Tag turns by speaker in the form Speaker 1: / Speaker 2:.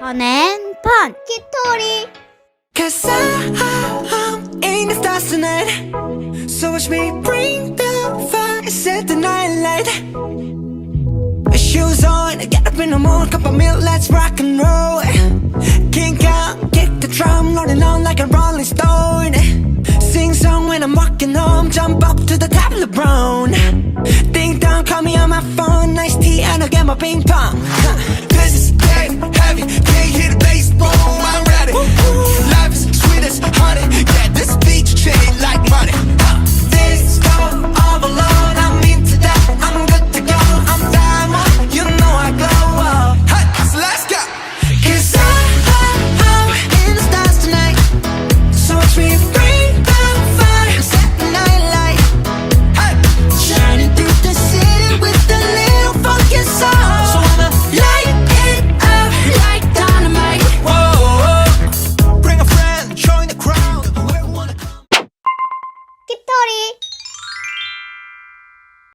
Speaker 1: 턴앤
Speaker 2: 키토리!
Speaker 3: Cause I'm in the stars tonight So watch me bring the fire Set the night light. Shoes on, get up in the morning Cup of milk, let's rock and roll. Kink out, kick the drum Rolling on like a rolling stone. Sing song when I'm walking home Jump up to the top of the